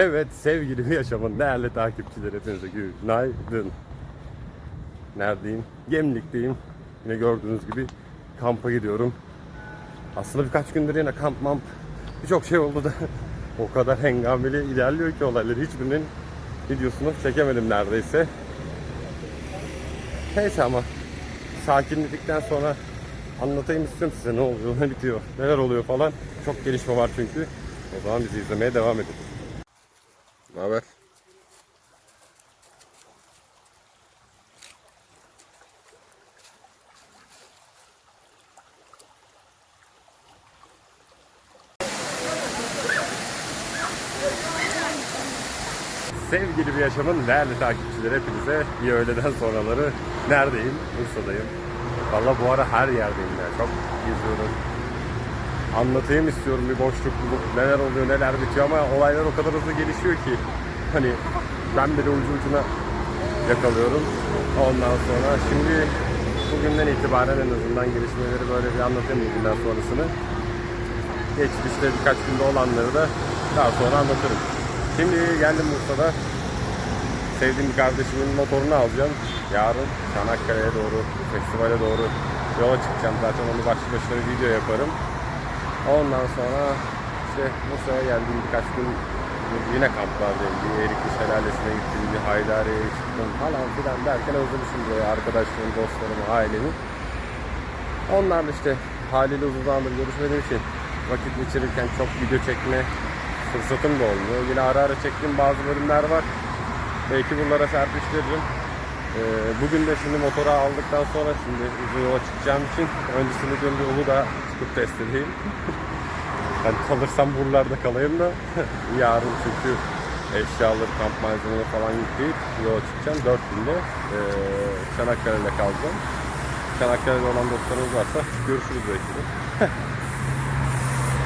Evet sevgili yaşamın değerli takipçileri hepinize günaydın. Neredeyim? Gemlik'teyim. Yine gördüğünüz gibi kampa gidiyorum. Aslında birkaç gündür yine kamp mamp birçok şey oldu da o kadar hengameli ilerliyor ki olayları hiçbirinin videosunu çekemedim neredeyse. Neyse ama sakinledikten sonra anlatayım istiyorum size ne oluyor, ne bitiyor, neler oluyor falan. Çok gelişme var çünkü. O zaman bizi izlemeye devam edin. Ne haber? Sevgili bir yaşamın değerli takipçileri hepinize iyi öğleden sonraları neredeyim? Bursa'dayım. Valla bu ara her yerdeyim ya. Çok geziyorum. Anlatayım istiyorum bir boşluk bulup neler oluyor neler bitiyor ama olaylar o kadar hızlı gelişiyor ki hani ben bile ucu ucuna yakalıyorum. Ondan sonra şimdi bugünden itibaren en azından gelişmeleri böyle bir anlatayım bugünden sonrasını. Geçmişte birkaç günde olanları da daha sonra anlatırım. Şimdi geldim Bursa'da. Sevdiğim bir kardeşimin motorunu alacağım. Yarın Çanakkale'ye doğru, festivale doğru yola çıkacağım. Zaten onu başlı başına bir video yaparım. Ondan sonra işte Bursa'ya geldim birkaç gün yine kamplardayım. Bir Erikli Şelalesi'ne gittim, bir Haydari'ye çıktım falan filan derken özlemişim burayı. Arkadaşlarımı, dostlarımı, ailemi. Onlarla işte haliyle uzun zamandır görüşmediğim için vakit geçirirken çok video çekme fırsatım da olmuyor. Yine ara ara çektiğim bazı bölümler var. Belki bunlara serpiştiririm. Ee, bugün de şimdi motoru aldıktan sonra şimdi uzun yola çıkacağım için öncesinde diyorum bir Uludağ çıkıp test edeyim. hani kalırsam buralarda kalayım da yarın çünkü eşyaları, kamp malzemeleri falan yükleyip yola çıkacağım. 4 günde ee, Çanakkale'de kalacağım. Çanakkale'de olan dostlarımız varsa görüşürüz belki de.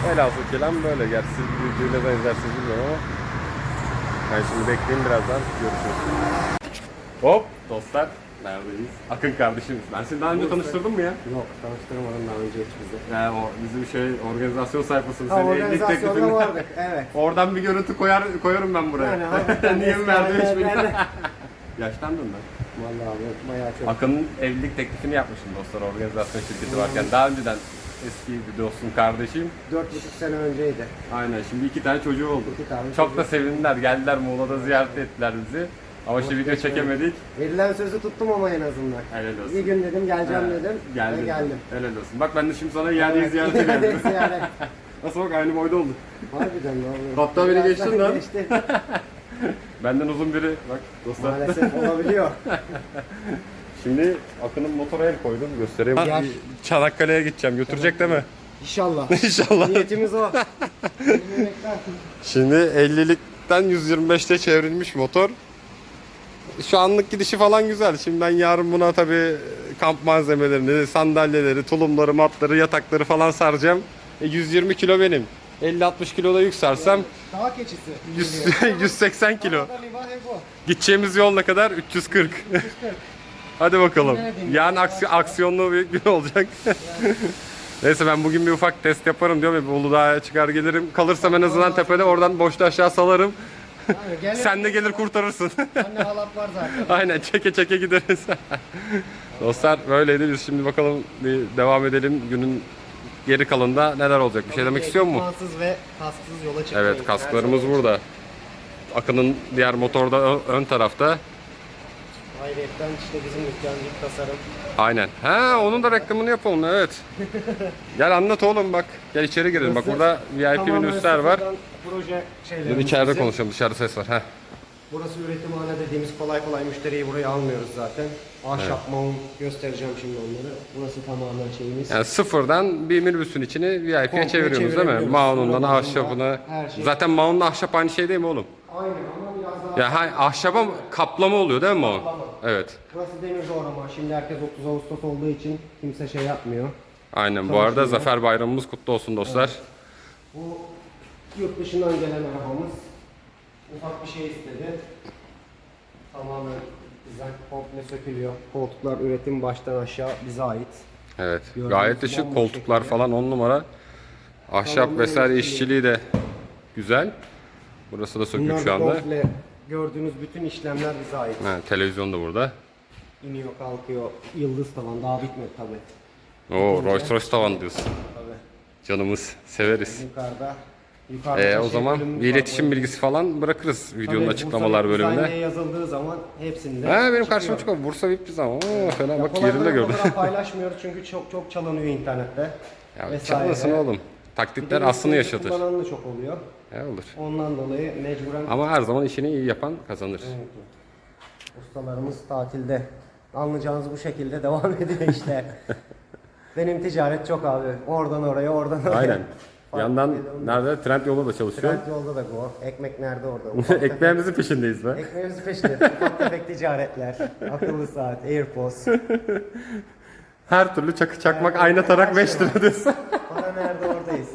Velhasıl kelam böyle. Gerçi siz birbirine benzersiniz bilmiyorum ama ben şimdi bekleyin birazdan görüşürüz. Hop dostlar neredeyiz? Akın kardeşimiz. Ben seni daha önce tanıştırdım mı ya? Yok tanıştırmadım daha önce hiç bizi. Ya o bizim şey organizasyon sayfasını Ha, senin evlilik teklifini. vardık evet. Oradan bir görüntü koyar koyarım ben buraya. Yani hakikaten Niye mi verdin hiç bilmiyorum. Yaşlandım ben. Vallahi abi bayağı çok. Akın'ın evlilik teklifini yapmıştım dostlar organizasyon şirketi varken. Daha önceden eski bir dostum, kardeşim. Dört buçuk sene önceydi. Aynen şimdi iki tane çocuğu oldu. İki tane Çok çocuk. da sevindiler. Geldiler Muğla'da ziyaret ettiler bizi. Ama işte video çekemedik. Verilen sözü tuttum ama en azından. Helal olsun. Bir gün dedim geleceğim Ha, dedim. Geldim. Ve geldim. Helal olsun. Bak ben de şimdi sana iade ziyaret. Nasıl bak aynı boyda olduk. Harbiden ne Hatta beni geçtin lan. Geçti. Benden uzun biri. Bak dostlar. Maalesef olabiliyor. Şimdi Akın'ın motora el koydum. Göstereyim. Gel. Çanakkale'ye gideceğim. Götürecek değil mi? İnşallah. İnşallah. Niyetimiz o. Şimdi 50'likten 125'te çevrilmiş motor. Şu anlık gidişi falan güzel. Şimdi ben yarın buna tabii kamp malzemelerini, sandalyeleri, tulumları, matları, yatakları falan saracağım. E, 120 kilo benim. 50-60 kilo da yüksersem Dağ keçisi. 100, 180 kilo. Gideceğimiz yol ne kadar? 340. Hadi bakalım. Yani aksi, aksiyonlu bir gün olacak. Neyse ben bugün bir ufak test yaparım diyorum ya. Bir Uludağ'a çıkar gelirim. Kalırsam en azından tepede oradan boşta aşağı salarım. Gel- Sen de gelir kurtarırsın. Anne halat var zaten. Aynen çeke çeke gideriz. Dostlar böyleydi. Biz şimdi bakalım bir devam edelim. Günün geri kalanında neler olacak? Bir şey demek istiyor mu? Ekipmansız ve kasksız yola çıkmayın. Evet kasklarımız burada. Akın'ın diğer motorda ö- ön tarafta. Hayretten işte bizim dükkancılık tasarım. Aynen. Ha onun da reklamını yapalım evet. Gel anlat oğlum bak. Gel içeri girelim. Bak burada VIP Tamamen minibüsler var. sıfırdan Proje Dur şeylerimiz içeride bizim. konuşalım. Dışarıda ses var. Heh. Burası üretimhane dediğimiz kolay kolay müşteriyi buraya almıyoruz zaten. Ahşap mount göstereceğim şimdi onları. Burası tamamen şeyimiz. Yani sıfırdan bir minibüsün içini VIP'ye Komple çeviriyorsunuz değil mi? Maunundan ahşabına. şey. Zaten maunla ahşap aynı şey değil mi oğlum? Aynen ama biraz daha... Ya ha, ahşaba kaplama oluyor değil mi maun? Kaplama. Evet. Burası demir doğrama. Şimdi herkes 30 Ağustos olduğu için kimse şey yapmıyor. Aynen. Bu arada. Zafer Bayramımız kutlu olsun dostlar. Bu yurt dışından gelen arabamız. Ufak bir şey istedi. Tamamen dizayn komple sökülüyor. Koltuklar üretim baştan aşağı bize ait. Evet. Gördüğünüz Gayet de şık bomba koltuklar şekilde. falan on numara. Ahşap Tamamen vesaire işçiliği. işçiliği de güzel. Burası da sökük Bunlar şu da anda. komple gördüğünüz bütün işlemler bize ait. Ha, televizyon da burada. İniyor kalkıyor. Yıldız tavan daha bitmedi tabi. Oo Rolls Royce tavan diyorsun. Tabi. Canımız severiz. Yukarıda. Yukarıda Ee, o şey zaman var, iletişim bilgisi falan bırakırız videonun Tabii, açıklamalar bölümünde. diye yazıldığı zaman hepsinde Ha benim karşıma çıkıyor. Bursa VIP Design. Oo Ya bak kolay yerinde kolay gördüm. fotoğraf paylaşmıyoruz çünkü çok çok çalınıyor internette. Ya vesaire. çalmasın oğlum. Bir de Taklitler aslını yaşatır. Kullanan da çok oluyor. Ya olur. Ondan dolayı mecburen Ama her zaman işini iyi yapan kazanır. Evet. Ustalarımız tatilde. Anlayacağınız bu şekilde devam ediyor işte. Benim ticaret çok abi. Oradan oraya, oradan oraya. Aynen. Yandan nerede? Trend yolda da çalışıyor. Trend yolda da bu. Ekmek nerede orada? Ekmeğimizin peşindeyiz be. Ekmeğimizi peşinde. Ufak tefek ticaretler. Akıllı saat, Airpods. Her türlü çakı çakmak ayna tarak 5 lira diyorsun. Para nerede oradayız.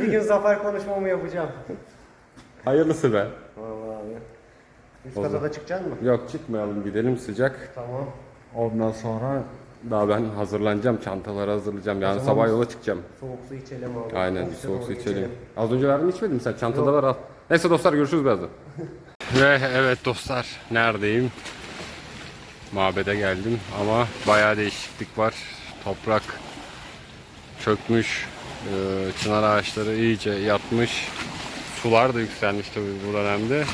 Bir gün zafer konuşmamı yapacağım. Hayırlısı be. Vallahi abi. Üst kata da çıkacaksın mı? Yok çıkmayalım gidelim sıcak. Tamam. Ondan sonra daha ben hazırlanacağım. Çantaları hazırlayacağım. Yani sabah yola çıkacağım. Soğuk su içelim abi. Aynen Ofise soğuk su doğru içelim. geçelim. Az önce verdin içmedin mi sen? Çantada var al. Neyse dostlar görüşürüz birazdan. Ve evet dostlar neredeyim? Mabede geldim ama bayağı değişiklik var. Toprak çökmüş. Ee, çınar ağaçları iyice yatmış. Sular da yükselmiş tabii bu dönemde.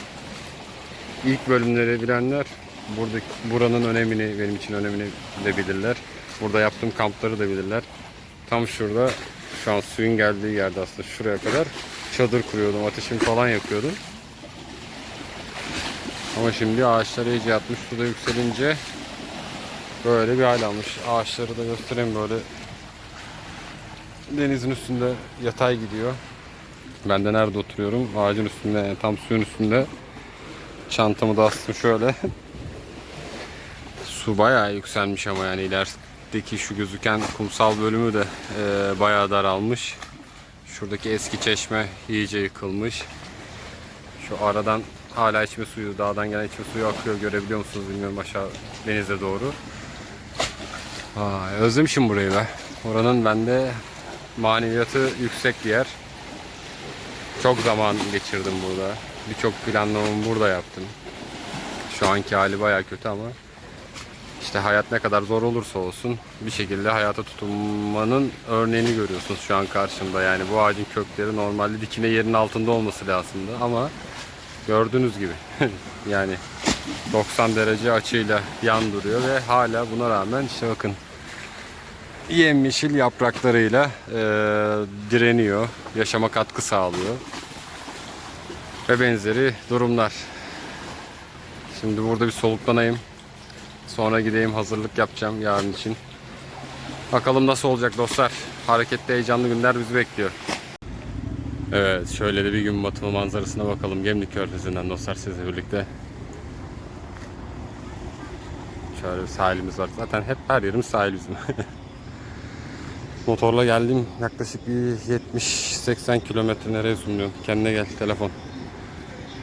İlk bölümleri bilenler buradaki buranın önemini benim için önemini de bilirler. Burada yaptığım kampları da bilirler. Tam şurada şu an suyun geldiği yerde aslında şuraya kadar çadır kuruyordum. Ateşimi falan yakıyordum. Ama şimdi ağaçlar iyice yatmış. Suda yükselince böyle bir hal almış. Ağaçları da göstereyim böyle denizin üstünde yatay gidiyor. Ben de nerede oturuyorum? Ağacın üstünde yani tam suyun üstünde. Çantamı da astım şöyle. Su bayağı yükselmiş ama yani ilerideki şu gözüken kumsal bölümü de e, bayağı daralmış. Şuradaki eski çeşme iyice yıkılmış. Şu aradan hala içme suyu, dağdan gelen içme suyu akıyor. Görebiliyor musunuz bilmiyorum aşağı denize doğru. Vay, özlemişim burayı be. Oranın bende maneviyatı yüksek bir yer. Çok zaman geçirdim burada. Birçok planlamamı burada yaptım. Şu anki hali bayağı kötü ama işte hayat ne kadar zor olursa olsun bir şekilde hayata tutunmanın örneğini görüyorsunuz şu an karşımda. Yani bu ağacın kökleri normalde dikine yerin altında olması lazımdı ama gördüğünüz gibi yani 90 derece açıyla yan duruyor ve hala buna rağmen işte bakın yemyeşil yapraklarıyla eee, direniyor, yaşama katkı sağlıyor ve benzeri durumlar. Şimdi burada bir soluklanayım. Sonra gideyim hazırlık yapacağım yarın için. Bakalım nasıl olacak dostlar. Hareketli heyecanlı günler bizi bekliyor. Evet şöyle de bir gün batımı manzarasına bakalım. Gemlik Körfezi'nden dostlar sizle birlikte. Şöyle bir sahilimiz var. Zaten hep her yerimiz sahil bizim. Motorla geldim. Yaklaşık bir 70-80 kilometre nereye zoomluyorum. Kendine gel telefon.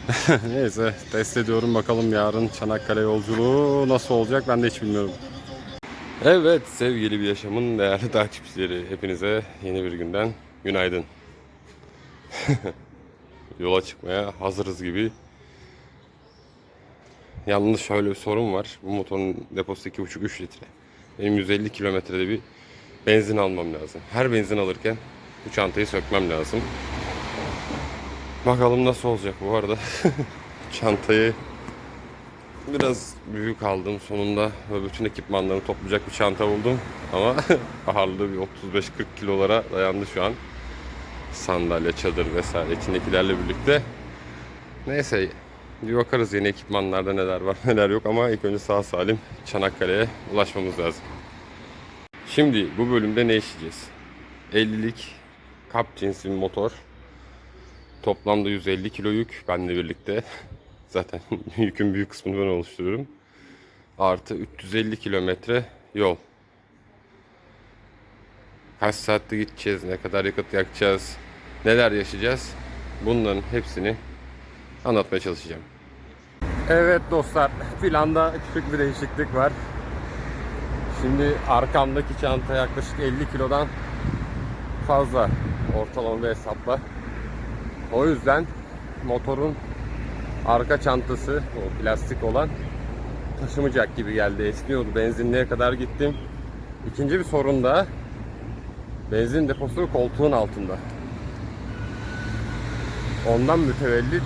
Neyse test ediyorum bakalım yarın Çanakkale yolculuğu nasıl olacak ben de hiç bilmiyorum. Evet sevgili bir yaşamın değerli takipçileri hepinize yeni bir günden günaydın. Yola çıkmaya hazırız gibi. Yalnız şöyle bir sorun var. Bu motorun deposu 2,5-3 litre. Benim 150 kilometrede bir benzin almam lazım. Her benzin alırken bu çantayı sökmem lazım. Bakalım nasıl olacak bu arada. Çantayı biraz büyük aldım sonunda ve bütün ekipmanlarını toplayacak bir çanta buldum. Ama ağırlığı bir 35-40 kilolara dayandı şu an. Sandalye, çadır vesaire içindekilerle birlikte. Neyse bir bakarız yeni ekipmanlarda neler var neler yok ama ilk önce sağ salim Çanakkale'ye ulaşmamız lazım. Şimdi bu bölümde ne işleyeceğiz? 50'lik kap cinsi motor. Toplamda 150 kilo yük benle birlikte. Zaten yükün büyük kısmını ben oluşturuyorum. Artı 350 kilometre yol. Kaç saatte gideceğiz, ne kadar yakıt yakacağız, neler yaşayacağız. Bunların hepsini anlatmaya çalışacağım. Evet dostlar, planda küçük bir değişiklik var. Şimdi arkamdaki çanta yaklaşık 50 kilodan fazla ortalama bir hesapla. O yüzden motorun arka çantası o plastik olan taşımayacak gibi geldi. Esniyordu. Benzinliğe kadar gittim. İkinci bir sorun da benzin deposu koltuğun altında. Ondan mütevellit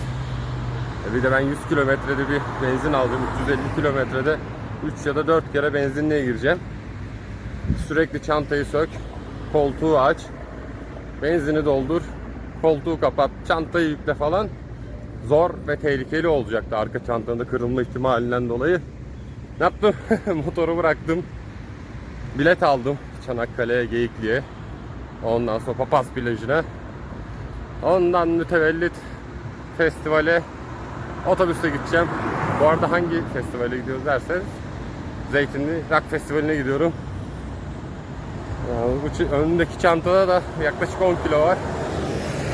e bir de ben 100 kilometrede bir benzin aldım. 350 kilometrede 3 ya da 4 kere benzinliğe gireceğim. Sürekli çantayı sök, koltuğu aç, benzini doldur, koltuğu kapat, çantayı yükle falan zor ve tehlikeli olacaktı arka çantanın kırılma ihtimalinden dolayı. Ne yaptım? Motoru bıraktım. Bilet aldım Çanakkale'ye, Geyikli'ye. Ondan sonra Papaz plajına. Ondan mütevellit festivale otobüste gideceğim. Bu arada hangi festivale gidiyoruz derseniz Zeytinli Rock Festivali'ne gidiyorum. Yani bu önündeki çantada da yaklaşık 10 kilo var.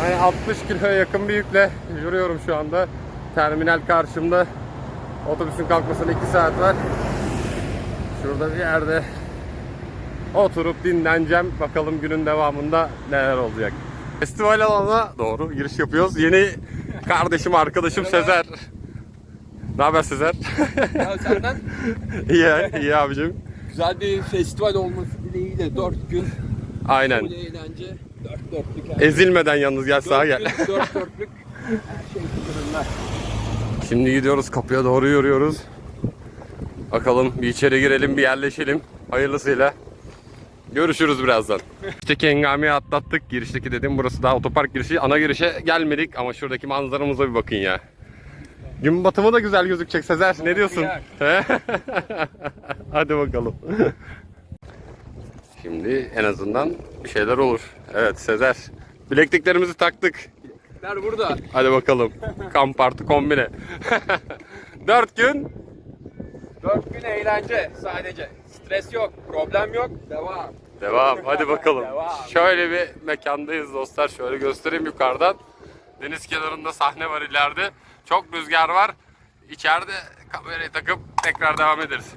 Hani 60 kiloya yakın bir yükle yürüyorum şu anda. Terminal karşımda. Otobüsün kalkmasına 2 saat var. Şurada bir yerde oturup dinleneceğim. Bakalım günün devamında neler olacak. Festival alanına doğru giriş yapıyoruz. Yeni kardeşim, arkadaşım Sezer. Ne haber Sezer? Ya senden iyi, iyi abicim. güzel bir festival olması dileğiyle 4 gün Aynen. full eğlence, 4 dörtlük her Ezilmeden yalnız gel sağa gel. 4 dörtlük her şey. Şimdi gidiyoruz kapıya doğru yürüyoruz. Bakalım bir içeri girelim bir yerleşelim. Hayırlısıyla. Görüşürüz birazdan. İşte Kengami'yi atlattık. Girişteki dedim burası daha otopark girişi. Ana girişe gelmedik ama şuradaki manzaramıza bir bakın ya. Gün batımı da güzel gözükecek Sezer. Ne diyorsun? He? Hadi bakalım. Şimdi en azından bir şeyler olur. Evet Sezer. Bilekliklerimizi taktık. Ler burada. Hadi bakalım. Kamp artı kombine. 4 gün 4 gün eğlence sadece. Stres yok, problem yok. Devam. devam. Hadi bakalım. Devam. Şöyle bir mekandayız dostlar. Şöyle göstereyim yukarıdan. Deniz kenarında sahne var ileride. Çok rüzgar var. İçeride kamerayı takıp tekrar devam ederiz.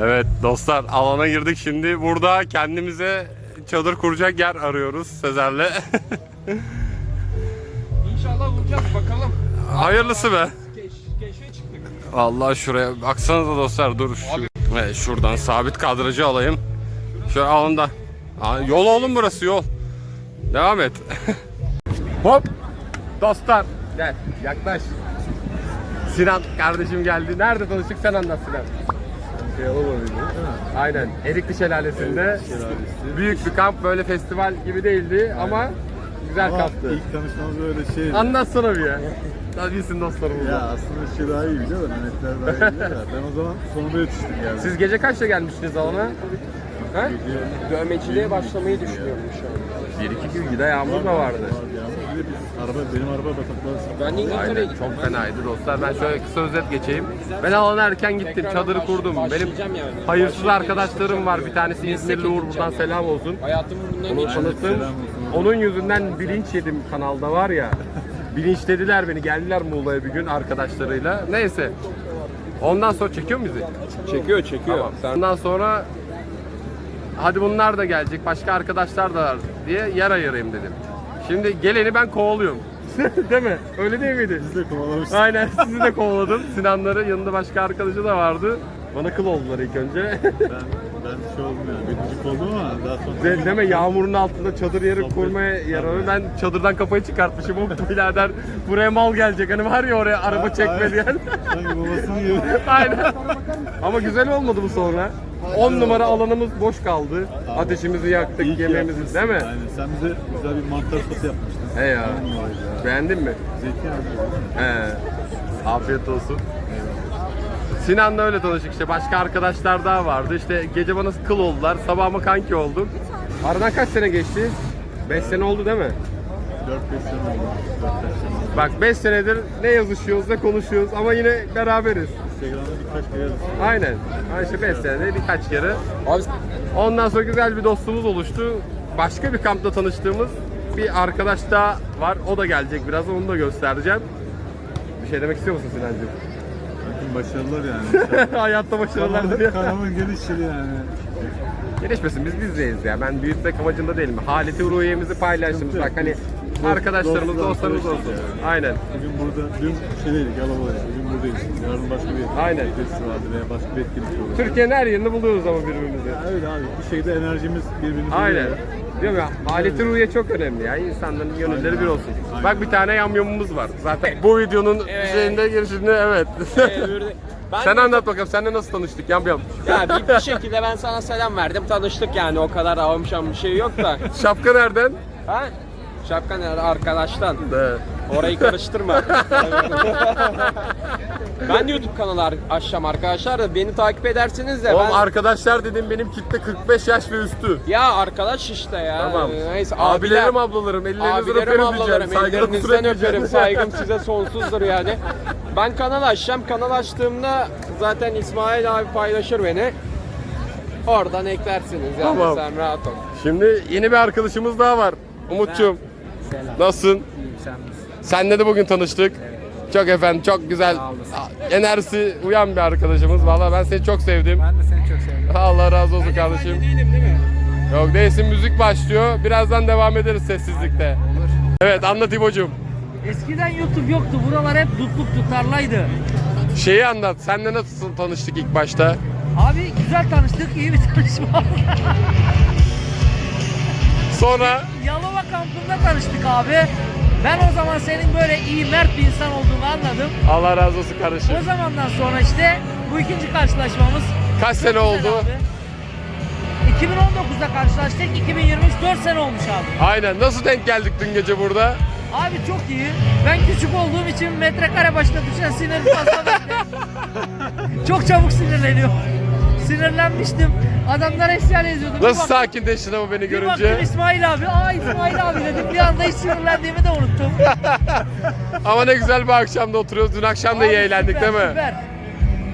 Evet dostlar alana girdik şimdi. Burada kendimize çadır kuracak yer arıyoruz Sezer'le. İnşallah vuracağız bakalım. Hayırlısı be. Keş, keşfe çıktık. Vallahi şuraya baksanıza dostlar dur şu evet, şuradan sabit kadrajı alayım. Şöyle alında. Aa, Yol oğlum burası yol. Devam et. Hop. Dostlar gel yaklaş. Sinan kardeşim geldi. Nerede tanıştık sen anlat Sinan. Aynen. Erikli Şelalesi'nde. Büyük bir kamp böyle festival gibi değildi ama güzel Ama kamptı. ilk tanışmamız öyle şeydi. Anlatsana bir ya. Tabii bilsin dostlarımız. ya aslında şey daha iyi biliyor da Mehmetler daha iyi biliyor da ben o zaman sonunda yetiştim geldim. Siz gece kaçta gelmiştiniz alana? Ha? Dövmeciliğe başlamayı düşünüyorum şu an. Bir iki gün gide yağmur da vardı. Vardı ya. Bir de biz araba, benim araba bataklığa Ben İngiltere'ye Aynen gittim. çok fenaydı dostlar. Ben şöyle kısa özet geçeyim. Ben alana erken gittim. Tekrardan Çadırı baş- kurdum. Benim başlayacağım yani. hayırsız arkadaşlarım var. Bir tanesi İzmirli Uğur buradan selam olsun. Hayatımın bundan Onu geçti. tanıttım. Onun yüzünden bilinç yedim kanalda var ya. Bilinçlediler beni. Geldiler Muğla'ya bir gün arkadaşlarıyla. Neyse. Ondan sonra çekiyor mu bizi? Çekiyor çekiyor. Tamam. Ondan sonra hadi bunlar da gelecek, başka arkadaşlar da var diye yer ayırayım dedim. Şimdi geleni ben kovalıyorum. değil mi? Öyle değil miydi? Biz de kovalamıştık. Aynen sizi de kovaladım. Sinanları yanında başka arkadaşı da vardı. Bana kıl oldular ilk önce. Ben, ben şey oldum yani. Gıcık oldum ama daha sonra... De- Deme yağmurun altında çadır yeri kurmaya yarar. Ben çadırdan kafayı çıkartmışım. O birader buraya mal gelecek. Hani var ya oraya araba çekme diyen. Sanki babasının gibi. Aynen. Ama güzel olmadı bu sonra. 10 numara alanımız boş kaldı. Ateşimizi yaktık, İyi ki yemeğimizi yapmışsın. değil mi? Aynen. Sen bize güzel bir mantar sosu yapmıştın. He ya. Beğendin mi? Zeytinyağı mı? He. Afiyet olsun. Sinan'la öyle tanıştık işte. Başka arkadaşlar daha vardı. İşte gece bana kıl oldular. Sabah ama kanki olduk. Aradan kaç sene geçti? 5 sene oldu değil mi? 4-5 sene oldu. 4-5 sene oldu. Bak 5 senedir ne yazışıyoruz ne konuşuyoruz ama yine beraberiz. Instagram'da birkaç kere yazıştık. Aynen. İşte 5 senede birkaç kere. Abi Ondan sonra güzel bir dostluğumuz oluştu. Başka bir kampta tanıştığımız bir arkadaş daha var. O da gelecek biraz. Onu da göstereceğim. Bir şey demek istiyor musun Sinancığım? Başarılar yani. Hayatta başarılar Kanalın, diliyor. kanalın gelişleri yani. Gelişmesin biz bizdeyiz ya. Ben büyütmek amacında değilim. Haleti ruhiyemizi paylaştım. Bak hani arkadaşlarımız, dost- dostlarımız olsun. Aynen. Bugün burada, dün şeydeydik, Yalova'dayız. Bugün buradayız. Yarın başka bir Aynen. festivalde veya başka bir etkinlik olur. Türkiye'nin her yerinde buluyoruz ama birbirimizi. Ya öyle abi, bir şeyde enerjimiz birbirimize Aynen. uyuyor. Diyorum ya, aleti ruhiye çok önemli ya. İnsanların gönülleri bir olsun. Aynen. Bak bir tane yamyamımız var. Zaten bu videonun Evet. üzerinde girişinde evet. Ben Sen de- anlat bakalım. Seninle nasıl tanıştık yamyam? Ya bir, bir şekilde ben sana selam verdim tanıştık yani o kadar avamşam bir şey yok da. Şapka nereden? Ha? Şapka nerede? Arkadaştan. De. Orayı karıştırma. ben de YouTube kanalı açacağım arkadaşlar da beni takip edersiniz de Oğlum ben... arkadaşlar dedim benim kitle 45 yaş ve üstü. Ya arkadaş işte ya. Tamam. Neyse Abilerim abiler- ablalarım ellerinizden Abilerim öperim ablalarım diyeceğim. Ellerinizden öperim. Saygım size sonsuzdur yani. Ben kanal açacağım. Kanal açtığımda zaten İsmail abi paylaşır beni. Oradan eklersiniz yani Tamam. sen rahat ol. Şimdi yeni bir arkadaşımız daha var. Umut'cum. Nasılsın? Senle de bugün tanıştık. Çok efendim çok güzel enerjisi uyan bir arkadaşımız. Vallahi ben seni çok sevdim. Ben de seni çok sevdim. Allah razı olsun kardeşim. değilim değil mi? Yok değilsin müzik başlıyor. Birazdan devam ederiz sessizlikte. Evet anlat İbo'cum. Eskiden YouTube yoktu. Buralar hep dutluktu, tarlaydı. Şeyi anlat. Senle nasıl tanıştık ilk başta? Abi güzel tanıştık, iyi bir tanışma oldu. Sonra Yalova kampında tanıştık abi. Ben o zaman senin böyle iyi, mert bir insan olduğunu anladım. Allah razı olsun kardeşim. O zamandan sonra işte bu ikinci karşılaşmamız. Kaç sene oldu? abi. 2019'da karşılaştık, 2023 4 sene olmuş abi. Aynen. Nasıl denk geldik dün gece burada? Abi çok iyi. Ben küçük olduğum için metrekare başına düşen sinir fazla bende. çok çabuk sinirleniyor. Sinirlenmiştim. Adamlar isyan ediyordu. Bir Nasıl baktım- sakinleştin ama beni Bir baktım görünce? İsmail abi. Aa İsmail abi dedim. Bir anda hiç sinirlendiğimi de unuttum. Ama ne güzel bir akşamda oturuyoruz. Dün akşam da iyi Abi eğlendik süper, değil mi? Süper.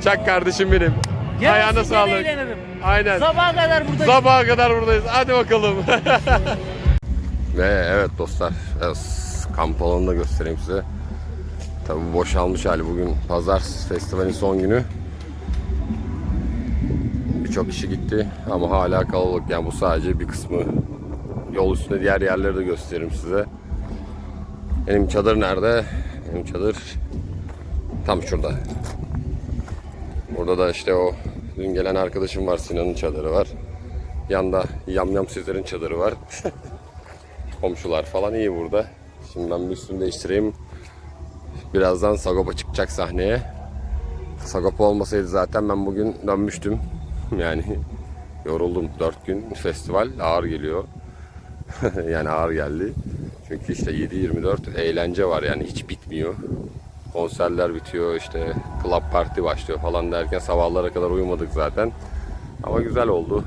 Çak kardeşim benim. Gene Ayağına sağlık. eğlenirim. Aynen. Sabaha kadar buradayım. Sabaha kadar buradayız. Hadi bakalım. Ve evet dostlar, biraz kamp alanını da göstereyim size. Tabii boşalmış hali bugün pazar festivalin son günü. Birçok kişi gitti ama hala kalabalık yani bu sadece bir kısmı. Yol üstünde diğer yerleri de gösteririm size. Benim çadır nerede? Benim çadır tam şurada. Burada da işte o dün gelen arkadaşım var Sinan'ın çadırı var. Yanda yamyam sizlerin çadırı var. Komşular falan iyi burada. Şimdi ben bir üstümü değiştireyim. Birazdan Sagopa çıkacak sahneye. Sagopa olmasaydı zaten ben bugün dönmüştüm. Yani yoruldum. 4 gün festival ağır geliyor. yani ağır geldi. Çünkü işte 7-24 eğlence var yani hiç bitmiyor. Konserler bitiyor işte club party başlıyor falan derken sabahlara kadar uyumadık zaten. Ama güzel oldu.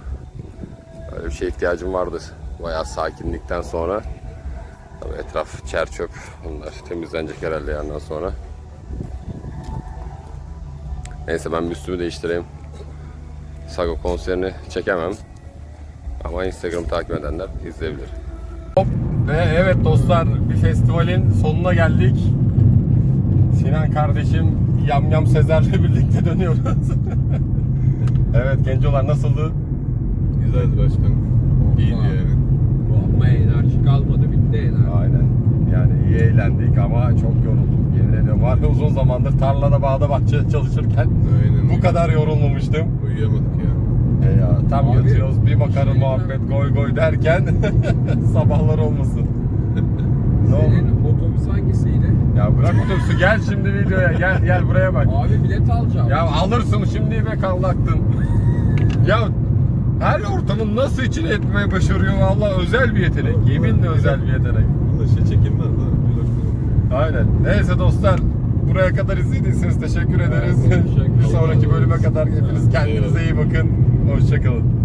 Öyle bir şeye ihtiyacım vardır. Bayağı sakinlikten sonra. Tabii etraf çer çöp. Bunlar temizlenecek herhalde yandan sonra. Neyse ben üstümü değiştireyim. Sago konserini çekemem. Ama Instagram takip edenler izleyebilir. Hop ve evet dostlar bir festivalin sonuna geldik. Sinan kardeşim Yamyam Sezer'le birlikte dönüyoruz. evet gencolar nasıldı? Güzeldi başkanım. İyiydi yani. Ama enerji kalmadı bitti enerji. Aynen. Yani iyi eğlendik ama çok yorulduk. Yemin ediyorum var ya uzun zamandır tarlada bağda bahçede çalışırken Aynen. bu kadar yorulmamıştım. Uyuyamadık ya. E ya, tam Abi, yatıyoruz bir bakarım şey muhabbet goy goy derken sabahlar olmasın. ne oldu? Senin otobüs hangisiydi? Ya bırak otobüsü gel şimdi videoya gel gel buraya bak. Abi bilet alacağım. Ya alırsın şimdi be kallaktın. ya her ortamın nasıl içine etmeye başarıyor valla özel bir yetenek. Yeminle özel bir yetenek. Bunda şey çekilmez ha. Aynen. Neyse dostlar buraya kadar izlediyseniz teşekkür ederiz. Bir sonraki bölüme kadar hepiniz kendinize iyi bakın. Hoşçakalın.